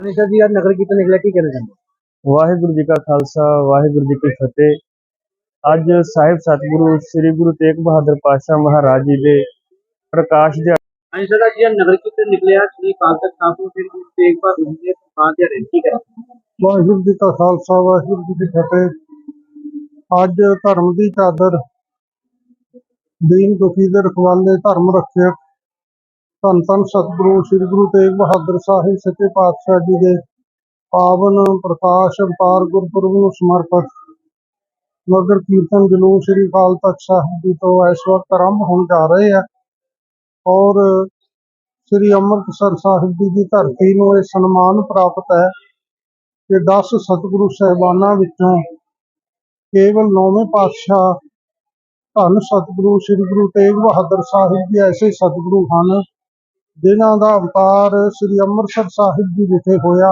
ਅਨੀਸ਼ਾ ਜੀ ਅੱਜ ਨਗਰ ਕੀਰਤਨ ਨਿਕਲਿਆ ਕੀ ਕਹਿਣਾ ਚਾਹੁੰਦੇ? ਵਾਹਿਗੁਰੂ ਜੀ ਕਾ ਖਾਲਸਾ ਵਾਹਿਗੁਰੂ ਜੀ ਕੀ ਫਤਿਹ। ਅੱਜ ਸਾਹਿਬ ਸਤਿਗੁਰੂ ਸ੍ਰੀ ਗੁਰੂ ਤੇਗ ਬਹਾਦਰ ਪਾਤਸ਼ਾਹ ਮਹਾਰਾਜ ਜੀ ਦੇ ਪ੍ਰਕਾਸ਼ ਦੇ ਅਨੀਸ਼ਾ ਜੀ ਅੱਜ ਨਗਰ ਕੀਰਤਨ ਨਿਕਲਿਆ ਸ਼੍ਰੀ ਕਾਲ ਤਖਤ ਸਾਹਿਬ ਫਿਰ ਗੁਰੂ ਤੇਗ ਬਹਾਦਰ ਜੀ ਦੇ ਪ੍ਰਕਾਸ਼ ਦੇ ਰਹੇ ਕੀ ਕਹਿਣਾ ਵਾਹਿਗੁਰੂ ਜੀ ਕਾ ਖਾਲਸਾ ਵਾਹਿਗੁਰੂ ਜੀ ਕੀ ਫਤਿਹ। ਅੱਜ ਧਰਮ ਦੀ ਚਾਦਰ ਦੀਨ ਦੁਖੀ ਦੇ ਰਖਵਾਲੇ ਧਰਮ ਰੱਖਿਅਕ ਧੰਨ ਧੰਨ ਸਤਿਗੁਰੂ, ਸ੍ਰੀ ਗੁਰੂ ਤੇਗ ਬਹਾਦਰ ਸਾਹਿਬ, ਸੱਚੇ ਪਾਤਸ਼ਾਹ ਜੀ ਦੇ ਪਾਵਨ, ਪ੍ਰਕਾਸ਼, ਅਵਤਾਰ ਗੁਰਪੁਰਬ ਨੂੰ ਸਮਰਪਿਤ ਨਗਰ ਕੀਰਤਨ ਜਲੂਸ ਸ੍ਰੀ ਅਕਾਲ ਤਖਤ ਸਾਹਿਬ ਜੀ ਤੋਂ ਇਸ ਵਕਤ ਆਰੰਭ ਹੋਣ ਜਾ ਰਹੇ ਆ ਔਰ ਸ੍ਰੀ ਅੰਮ੍ਰਿਤਸਰ ਸਾਹਿਬ ਜੀ ਦੀ ਧਰਤੀ ਨੂੰ ਇਹ ਸਨਮਾਨ ਪ੍ਰਾਪਤ ਹੈ ਕਿ 10 ਸਤਿਗੁਰੂ ਸਹਿਬਾਨਾਂ ਵਿੱਚੋਂ ਕੇਵਲ ਨੌਵੇਂ ਪਾਤਸ਼ਾਹ ਧੰਨ ਸਤਿਗੁਰੂ ਸ੍ਰੀ ਗੁਰੂ ਤੇਗ ਬਹਾਦਰ ਸਾਹਿਬ ਜੀ ਐਸੇ ਸਤਿਗੁਰੂ ਹਨ ਜਿਨ੍ਹਾਂ ਦਾ ਅਵਤਾਰ ਸ੍ਰੀ ਅੰਮ੍ਰਿਤਸਰ ਸਾਹਿਬ ਜੀ ਵਿਖੇ ਹੋਇਆ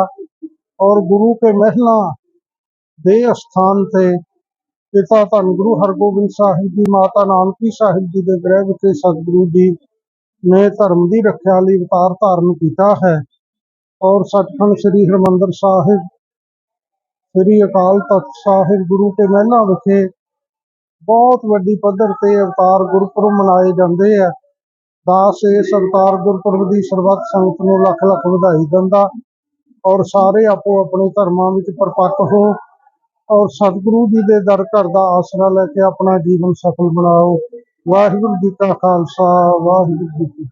ਔਰ ਗੁਰੂ ਕੇ ਮਹਿਲਾਂ ਦੇ ਅਸਥਾਨ ਤੇ ਪਿਤਾ ਧੰਨ ਗੁਰੂ ਹਰਗੋਬਿੰਦ ਸਾਹਿਬ ਜੀ, ਮਾਤਾ ਨਾਨਕੀ ਸਾਹਿਬ ਜੀ ਦੇ ਗ੍ਰਹਿ ਵਿਖੇ ਸਤਿਗੁਰੂ ਜੀ ਨੇ ਧਰਮ ਦੀ ਰੱਖਿਆ ਲਈ ਅਵਤਾਰ ਧਾਰਨ ਕੀਤਾ ਹੈ ਔਰ ਸੱਚਖੰਡ ਸ੍ਰੀ ਹਰਿਮੰਦਰ ਸਾਹਿਬ, ਸ੍ਰੀ ਅਕਾਲ ਤਖਤ ਸਾਹਿਬ, ਗੁਰੂ ਕੇ ਮਹਿਲਾ ਵਿਖੇ ਬਹੁਤ ਵੱਡੀ ਪੱਧਰ ਤੇ ਅਵਤਾਰ ਗੁਰਪੁਰਬ ਮਨਾਏ ਜਾਂਦੇ ਆ। ਦਾਸ ਇਹ ਅਵਤਾਰ ਗੁਰਪੁਰਬ ਦੀ ਸਰਬੱਤ ਸੰਗਤ ਨੂੰ ਲੱਖ ਲੱਖ ਵਧਾਈ ਦਿੰਦਾ ਔਰ ਸਾਰੇ ਆਪੋ ਆਪਣੇ ਧਰਮਾਂ ਵਿੱਚ ਪਰਪੱਕ ਹੋ ਔਰ ਸਤਿਗੁਰੂ ਜੀ ਦੇ ਦਰ ਘਰ ਦਾ ਆਸਰਾ ਲੈ ਕੇ ਆਪਣਾ ਜੀਵਨ ਸਫਲ ਬਣਾਓ। ਵਾਹਿਗੁਰੂ ਜੀ ਕਾ ਖਾਲਸਾ, ਵਾਹਿਗੁਰੂ ਜੀ ਕੀ